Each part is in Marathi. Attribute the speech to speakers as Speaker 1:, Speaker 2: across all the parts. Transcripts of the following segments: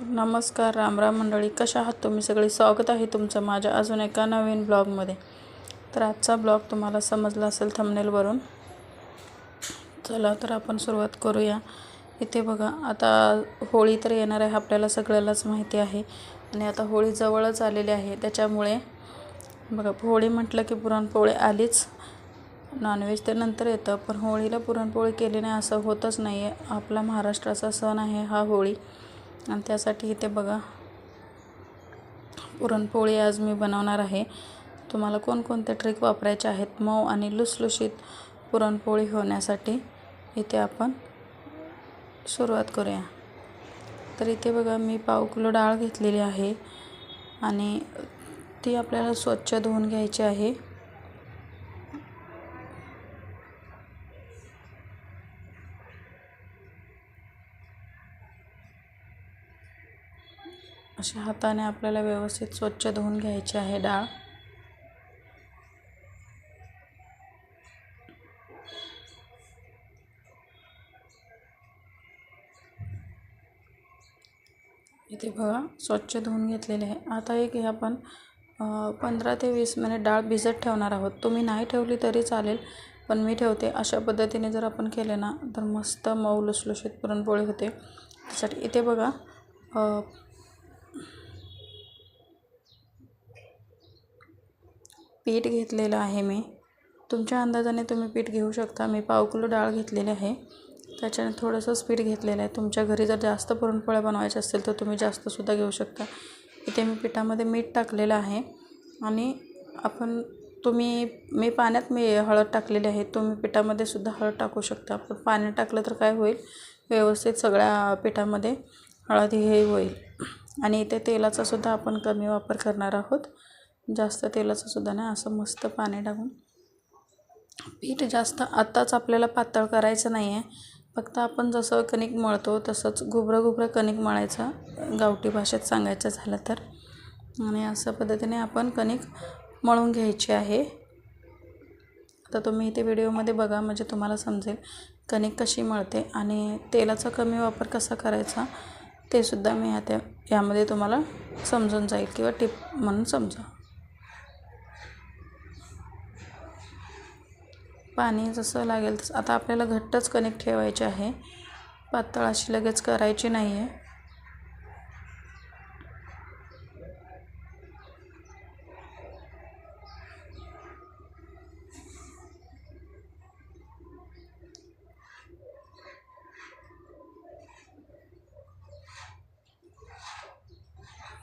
Speaker 1: नमस्कार राम राम मंडळी. कशा आहात तुम्ही? सगळे स्वागत आहे तुमचं माझ्या अजून एका नवीन ब्लॉगमध्ये. तर आजचा ब्लॉग तुम्हाला समजला असेल थंबनेलवरून चला तर आपण सुरुवात करूया. इथे बघा आता होळी तर येणार आहे आपल्याला सगळ्यालाच माहिती आहे. आणि आता होळी जवळच आलेली आहे. त्याच्यामुळे बघा होळी म्हटलं की पुरणपोळी आलीच. नॉनव्हेज ते नंतर येतं पण होळीला पुरणपोळी केली नाही असं होतच नाही आहे आपला महाराष्ट्राचा सण आहे हा होळी. आणि त्यासाठी इथे बघा पुरणपोळी आज मी बनवणार आहे. तुम्हाला कोणकोणते ट्रिक वापरायचे आहेत? मऊ आणि लुसलुशीत पुरणपोळी होण्यासाठी इथे आपण सुरुवात करूया. तर इथे बघा मी पाव किलो डाळ घेतलेली आहे आणि ती आपल्याला स्वच्छ धुवून घ्यायची आहे. अशा हाताने आपल्याला व्यवस्थित स्वच्छ धुवून घ्यायची आहे डाळ. इथे बघा स्वच्छ धुवून घेतलेले आहे. आता एक हे आपण पंधरा ते वीस मिनिट डाळ भिजत ठेवणार आहोत. तुम्ही नाही ठेवली तरी चालेल पण मी ठेवते. अशा पद्धतीने जर आपण केले ना तर मस्त मऊ लुसलुशीत पुरणपोळी होते. त्यासाठी इथे बघा पीठ घेतलेलं आहे मी. तुमच्या अंदाजाने तुम्ही पीठ घेऊ शकता. मी पाव किलो डाळ घेतलेली आहे. त्याच्याने थोडंसंच पीठ घेतलेलं आहे. तुमच्या घरी जर जास्त पुरणपोळ्या बनवायच्या असतील तर तुम्ही जास्तसुद्धा घेऊ शकता. इथे मी पिठामध्ये मीठ टाकलेलं आहे. आणि आपण तुम्ही मी पाण्यात मी हळद टाकलेली आहे. तुम्ही पिठामध्ये सुद्धा हळद टाकू शकता. पण पाण्यात टाकलं तर काय होईल? व्यवस्थित सगळ्या पिठामध्ये हळद हे होईल. आणि इथे तेलाचा सुद्धा आपण कमी वापर करणार आहोत. जास्त तेलाचं सुद्धा नाही असं मस्त पाणी टाकून. पीठ जास्त आत्ताच आपल्याला पातळ करायचं नाही आहे फक्त आपण जसं कणिक मळतो तसंच घुबरं घुबरं कणिक मळायचं. गावठी भाषेत सांगायचं झालं तर. आणि अशा पद्धतीने आपण कणिक मळून घ्यायची आहे. आता तुम्ही इथे व्हिडिओमध्ये बघा म्हणजे तुम्हाला समजेल कणिक कशी मळते आणि तेलाचा कमी वापर कसा करायचा ते सुद्धा मी आता यामध्ये तुम्हाला समजून जाईल किंवा टिप म्हणून समजा. पाणी जसं लागेल तसं आता आपल्याला घट्टच कणिक ठेवायचे आहे. पातळ अशी लगेच करायची नाही आहे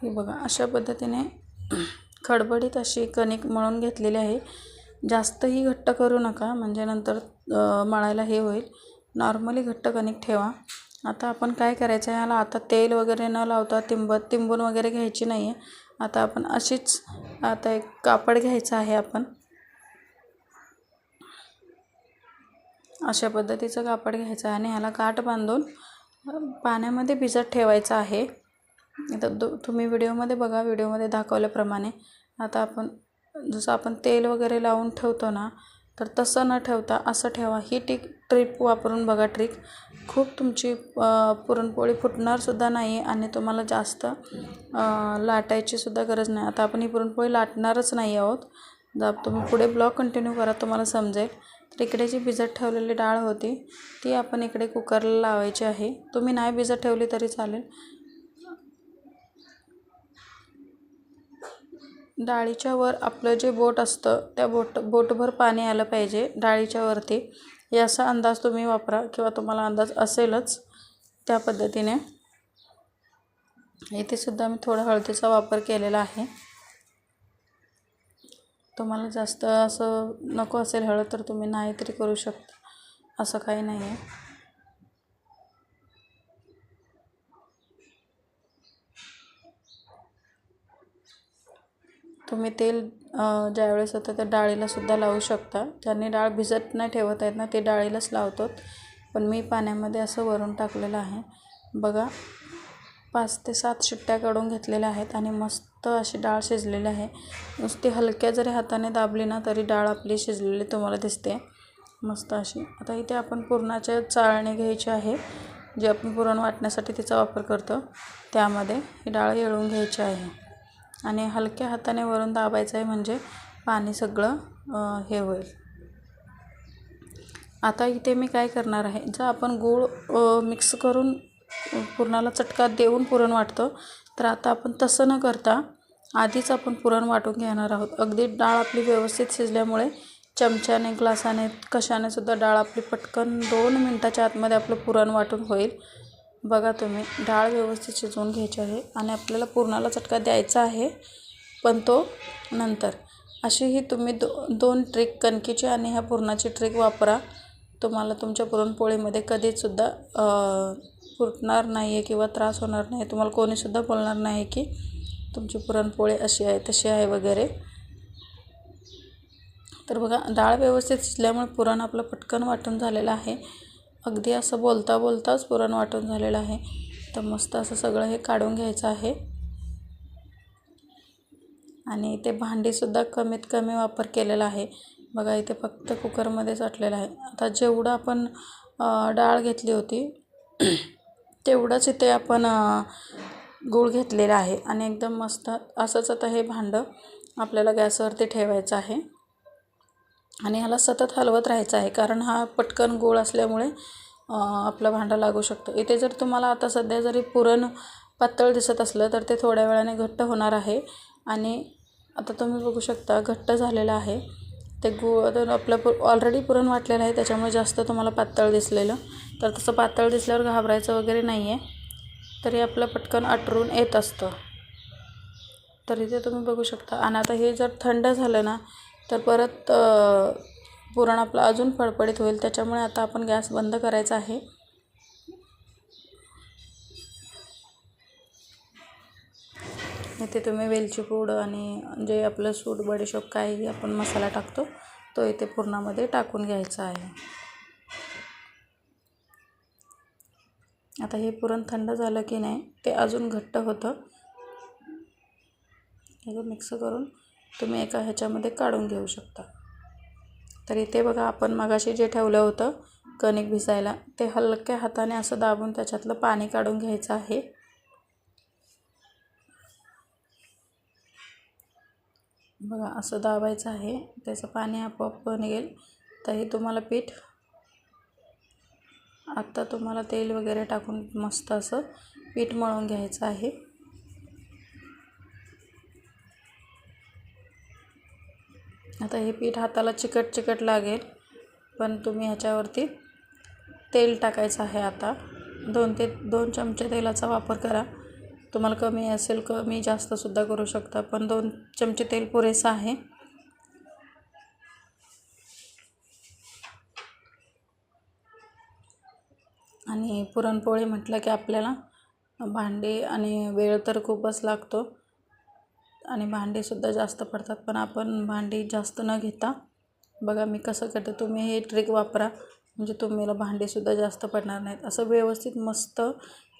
Speaker 1: हे बघा अशा पद्धतीने खडबडीत अशी कणिक मळून घेतलेली आहे. जास्तही घट्ट करू नका म्हणजे नंतर मळायला हे होईल. नॉर्मली घट्ट कणिक ठेवा. आता आपण काय करायचं आहे ह्याला आता तेल वगैरे न लावता तिंबत तिंबून वगैरे घ्यायची नाही आहे आता आपण अशीच आता एक कापड घ्यायचं आहे आपण. अशा पद्धतीचं कापड घ्यायचं आहे आणि ह्याला काठ बांधून पाण्यामध्ये भिजत ठेवायचं आहे. आता तुम्ही व्हिडिओमध्ये बघा व्हिडिओमध्ये दाखवल्याप्रमाणे. आता आपण जसं आपण तेल वगैरे लावून ठेवतो ना तर तसं न ठेवता असं ठेवा. ही टिक ट्रिप वापरून बघा ट्रिक. खूप तुमची पुरणपोळी फुटणारसुद्धा नाही आणि तुम्हाला जास्त लाटायचीसुद्धा गरज नाही. आता आपण ही पुरणपोळी लाटणारच नाही आहोत. जर तुम्ही पुढे ब्लॉक कंटिन्यू करा तुम्हाला समजेल. तर इकडे जी भिजत ठेवलेली डाळ होती ती आपण इकडे कुकरला लावायची आहे. तुम्ही नाही भिजत ठेवली तरी चालेल. डाळीच्या वर आपलं जे बोट असतं त्या बोट बोटभर पाणी आलं पाहिजे डाळीच्या वरती. याचा अंदाज तुम्ही वापरा किंवा तुम्हाला अंदाज असेलच त्या पद्धतीने. इथे सुद्धा मी थोडा हळदीचा वापर केलेला आहे. तुम्हाला जास्त असं नको असेल हळद तर तुम्ही नाही तरी करू शकता. असं काही नाही आहे तुम्ही तेल ज्यावेळेस होतं त्या डाळीलासुद्धा लावू शकता. ज्यांनी डाळ भिजत नाही ठेवत आहेत ना ते डाळीलाच लावतात. पण मी पाण्यामध्ये असं वरून टाकलेलं आहे. बघा पाच ते सात शिट्ट्या काढून घेतलेल्या आहेत आणि मस्त अशी डाळ शिजलेली आहे. नुसती हलक्या जरी हाताने दाबली ना तरी डाळ आपली शिजलेली तुम्हाला दिसते. मस्त अशी. आता इथे आपण पुरणाचे चाळणी घ्यायची आहे जे आपण पुरण वाटण्यासाठी तिचा वापर करतो. त्यामध्ये ही डाळ येळून घ्यायची आहे. आणि हलक्या हाताने वरून दाबायचं आहे म्हणजे पाणी सगळं हे होईल. आता इथे मी काय करणार आहे जर आपण गूळ मिक्स करून पुरणाला चटका देऊन पुरण वाटतो तर आता आपण तसं न करता आधीच आपण पुरण वाटून घेणार आहोत. अगदी डाळ आपली व्यवस्थित शिजल्यामुळे चमच्याने ग्लासाने कशाने सुद्धा डाळ आपली पटकन दोन मिनटाच्या आतमध्ये आपलं पुरण वाटून होईल. बघा तुम्ही डाळ व्यवस्थित शिजवून घ्यायची आहे आणि आपल्याला पुरणाला चटका द्यायचा आहे पण तो नंतर. अशी ही तुम्ही दो दोन ट्रिक कणकीची आणि ह्या पुरणाची ट्रिक वापरा. तुम्हाला तुमच्या पुरणपोळीमध्ये कधीचसुद्धा फुटणार नाही आहे किंवा त्रास होणार नाही. तुम्हाला कोणीसुद्धा बोलणार नाही की तुमची पुरणपोळी अशी आहे तशी आहे वगैरे. तर बघा डाळ व्यवस्थित शिजल्यामुळे पुरण आपलं पटकन वाटून झालेलं आहे. अगदी असं बोलता बोलताच पुरण वाटून झालेलं आहे. तर मस्त असं सगळं हे काढून घ्यायचं आहे. आणि इथे भांडीसुद्धा कमीत कमी वापर केलेला आहे. बघा इथे फक्त कुकरमध्येच वाटलेलं आहे. आता जेवढं आपण डाळ घेतली होती तेवढंच इथे आपण गूळ घेतलेला आहे. आणि एकदम मस्त असंच आता हे भांडं आपल्याला गॅसवरती ठेवायचं आहे. आणि ह्याला सतत हलवत राहायचं आहे कारण हा पटकन गोळ असल्यामुळे आपलं भांडं लागू शकतं. इथे जर तुम्हाला आता सध्या जरी पुरण पातळ दिसत असलं तर ते थोड्या वेळाने घट्ट होणार आहे. आणि आता तुम्ही बघू शकता घट्ट झालेलं आहे. ते गूळ तर आपलं पु ऑलरेडी पुरण वाटलेलं आहे त्याच्यामुळे जास्त तुम्हाला पातळ दिसलेलं. तर तसं पातळ दिसल्यावर घाबरायचं वगैरे नाही आहे तरी आपलं पटकन आटरून येत असतं. तर इथे तुम्ही बघू शकता आणि आता हे जर थंड झालं ना तर परत पुरण आपलं अजून फडफडीत होईल. त्याच्यामुळे आता आपण गॅस बंद करायचा आहे. इथे तुम्ही वेलची पूड आणि जे आपलं सूट बडीशोप काही आपण मसाला टाकतो तो इथे पुरणामध्ये टाकून घ्यायचा आहे. आता हे पुरण थंड झालं की नाही ते अजून घट्ट होतं. हे मिक्स करून तुम्ही एका ह्याच्यामध्ये काढून घेऊ शकता. तर इथे बघा आपण मगाशी जे ठेवलं होतं कणिक भिजायला ते हलक्या हाताने असं दाबून त्याच्यातलं पाणी काढून घ्यायचं आहे. बघा असं दाबायचं आहे. त्याचं पाणी आपोआप निघेल तर हे तुम्हाला पीठ आत्ता तुम्हाला तेल वगैरे टाकून मस्त असं पीठ मळून घ्यायचं आहे. आता हे पीठ हाताला चिकट चिकट लागेल पण तुम्ही ह्याच्यावरती तेल टाकायचं आहे आता. दोन ते दोन चमचे तेलाचा वापर करा. तुम्हाला कमी असेल कमी जास्तसुद्धा करू शकता पण दोन चमचे तेल पुरेसं आहे. आणि पुरणपोळी म्हटलं की आपल्याला भांडी आणि वेळ तर खूपच लागतो. आणि भांडेसुद्धा जास्त पडतात पण आपण भांडी जास्त न घेता बघा मी कसं करते तुम्ही हे ट्रिक वापरा. म्हणजे तुम्हाला भांडीसुद्धा जास्त पडणार नाहीत. असं व्यवस्थित मस्त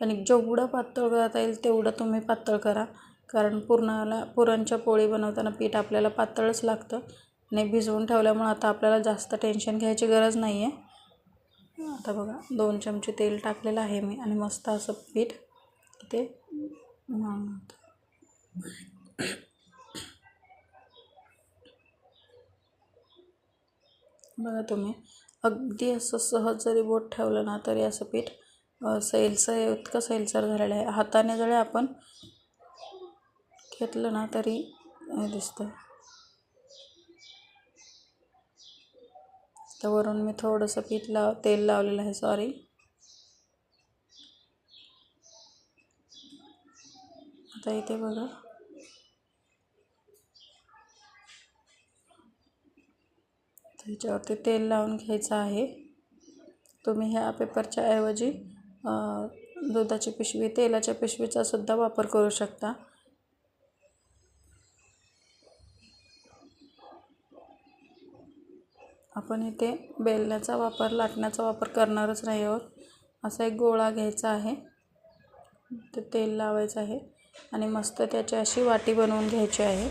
Speaker 1: आणि जेवढं पातळ करता येईल तेवढं तुम्ही पातळ करा. कारण पुरणाला पुरणच्या पोळी बनवताना पीठ आपल्याला पातळच लागतं. आणि भिजवून ठेवल्यामुळं आता आपल्याला जास्त टेन्शन घ्यायची गरज नाही आहे आता बघा दोन चमचे तेल टाकलेलं आहे मी आणि मस्त असं पीठ ते मग बघा तुम्ही अगदी असं सहज जरी बोट ठेवलं ना तरी असं पीठ सैलसर इतकं सैलसर झालेलं आहे. हाताने जरी आपण घेतलं ना तरी हे दिसतं. तर वरून मी थोडंसं पीठ लाव तेल लावलेलं आहे सॉरी आता इथे बघा. त्याच्यावरती तेल लावून घ्यायचं आहे. तुम्ही ह्या पेपरच्या ऐवजी दुधाची पिशवी तेलाच्या पिशवीचा सुद्धा वापर करू शकता. आपण इथे बेलण्याचा वापर लाटण्याचा वापर करणारच नाही आहोत. असा एक गोळा घ्यायचा आहे. ते तेल लावायचं आहे आणि मस्त त्याची अशी वाटी बनवून घ्यायची आहे.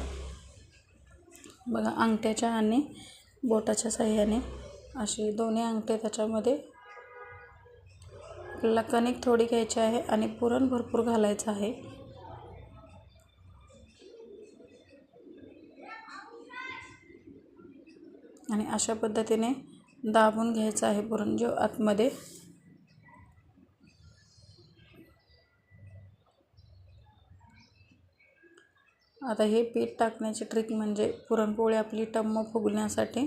Speaker 1: बघा अंगठ्याच्या आणि बोटाच्या साह्याने. अशी दोन्ही अंगठे त्याच्यामध्ये आपल्याला कणिक थोडी घ्यायची आहे आणि पुरण भरपूर घालायचं आहे. आणि अशा पद्धतीने दाबून घ्यायचं आहे पुरण जो आतमध्ये. आता हे पीठ टाकण्याची ट्रिक म्हणजे पुरणपोळी आपली टम्म फुगण्यासाठी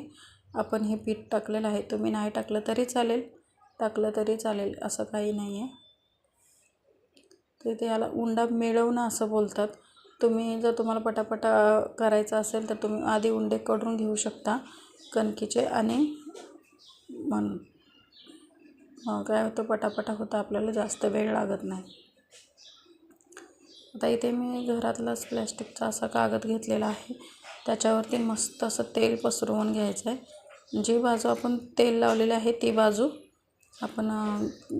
Speaker 1: आपण हे पीठ टाकलेलं आहे. तुम्ही नाही टाकलं तरी चालेल. टाकलं तरी चालेल असं काही नाही आहे. तर ते याला उंडा मिळवणं असं बोलतात. तुम्ही जर तुम्हाला पटापटा करायचं असेल तर तुम्ही आधी उंडे करून घेऊ शकता. कणकीचे आणि म्हणून काय होतं पटापटा होतं आपल्याला जास्त वेळ लागत नाही. आता इथे मी घरातलाच प्लॅस्टिकचा असा कागद घेतलेला आहे. त्याच्यावरती मस्त असं तेल पसरवून घ्यायचं आहे. जी बाजू आपण तेल लावलेली आहे ती बाजू आपण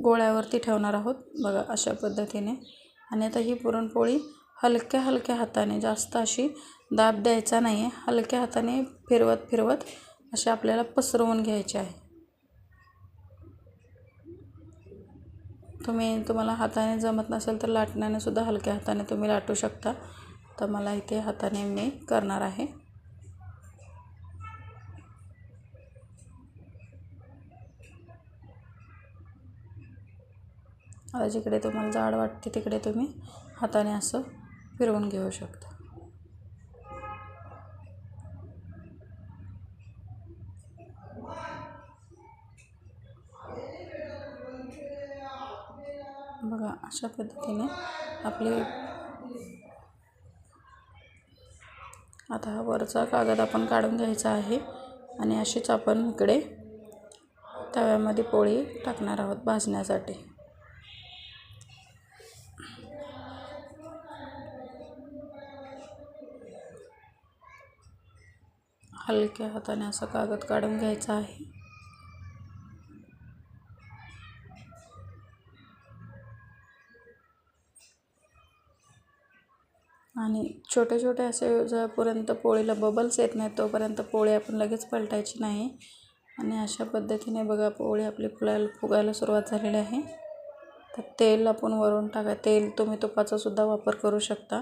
Speaker 1: गोळ्यावरती ठेवणार आहोत बघा अशा पद्धतीने. आणि आता ही पुरणपोळी हलक्या हलक्या हाताने जास्त अशी दाब द्यायचा नाही आहे हलक्या हाताने फिरवत फिरवत असे आपल्याला पसरवून घ्यायचे आहे. तुम्ही तुम्हाला हाताने जमत नसेल तर लाटण्याने सुद्धा हलक्या हाताने तुम्ही लाटू शकता. तर मला इथे हाताने मी करणार आहे. आता जिकडे तुम्हाला जाड वाटते तिकडे तुम्ही हाताने असं फिरवून घेऊ शकता. बघा अशा पद्धतीने आपले आता हा वरचा कागद आपण काढून घ्यायचा आहे आणि अशीच आपण इकडे तव्यामध्ये पोळी टाकणार आहोत भाजण्यासाठी. हलक्या हाताने असा कागद काढून घ्यायचा आहे. आणि छोटे छोटे असे जोपर्यंत पोळीला बबल्स येत नाहीत तोपर्यंत पोळी आपण लगेच पलटायची नाही. आणि अशा पद्धतीने बघा पोळी आपली फुलायला फुगायला सुरुवात झालेली आहे. तर तेल आपण वरून टाका. तेल तुम्ही तुपाचासुद्धा वापर करू शकता.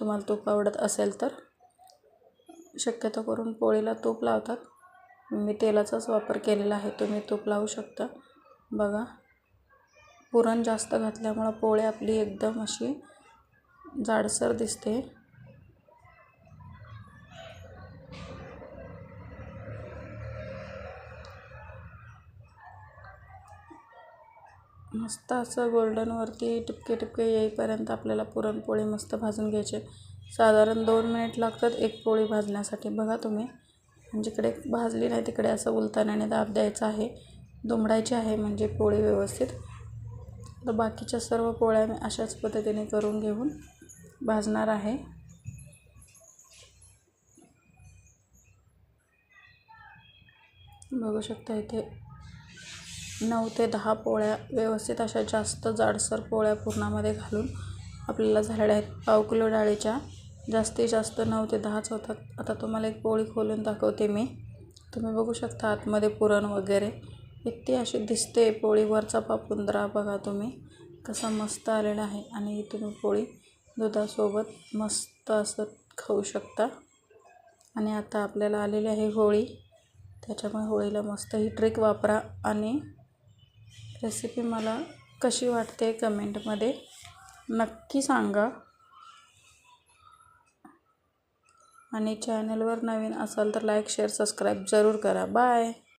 Speaker 1: तुम्हाला तूप आवडत असेल तर. शक्यतो करून पोळीला तूप लावतात. मी तेलाचाच वापर केलेला आहे. तुम्ही तूप लावू शकता. बघा. पुरण जास्त घातल्यामुळं पोळी आपली एकदम अशी जाडसर दिसते. मस्त असं गोल्डनवरती टिपके टिपके येईपर्यंत आपल्याला पुरणपोळी मस्त भाजून घ्यायची साधारण दोन मिनिट लागतात एक पोळी भाजण्यासाठी. बघा तुम्ही. म्हणजे जिकडे भाजली नाही तिकडे असं उलतानाने दाब द्यायचा आहे. दुमडायची आहे म्हणजे पोळी व्यवस्थित. तर बाकीच्या सर्व पोळ्या मी अशाच पद्धतीने करून घेऊन भाजणार आहे. बघू शकता इथे नऊ ते दहा पोळ्या व्यवस्थित अशा जास्त जाडसर पोळ्या पूर्णामध्ये घालून आपल्याला झालेल्या आहेत. पाव किलो डाळीच्या जास्तीत जास्त नऊ ते दहाच होतात. आता तुम्हाला एक पोळी खोलून दाखवते मी. तुम्ही बघू शकता आतमध्ये पुरण वगैरे. इतकी अशी दिसते पोळीवरचा पापुंद्रा बघा तुम्ही. कसा मस्त आलेला आहे. आणि तुम्ही पोळी दुधासोबत मस्त असं खाऊ शकता. आणि आता आपल्याला आलेली आहे होळी. त्याच्यामुळे होळीला मस्त ही ट्रिक वापरा. आणि रेसिपी मला कशी वाटते कमेंटमध्ये नक्की सांगा. आणि चॅनलवर नवीन असाल तर लाईक शेअर सबस्क्राईब जरूर करा. बाय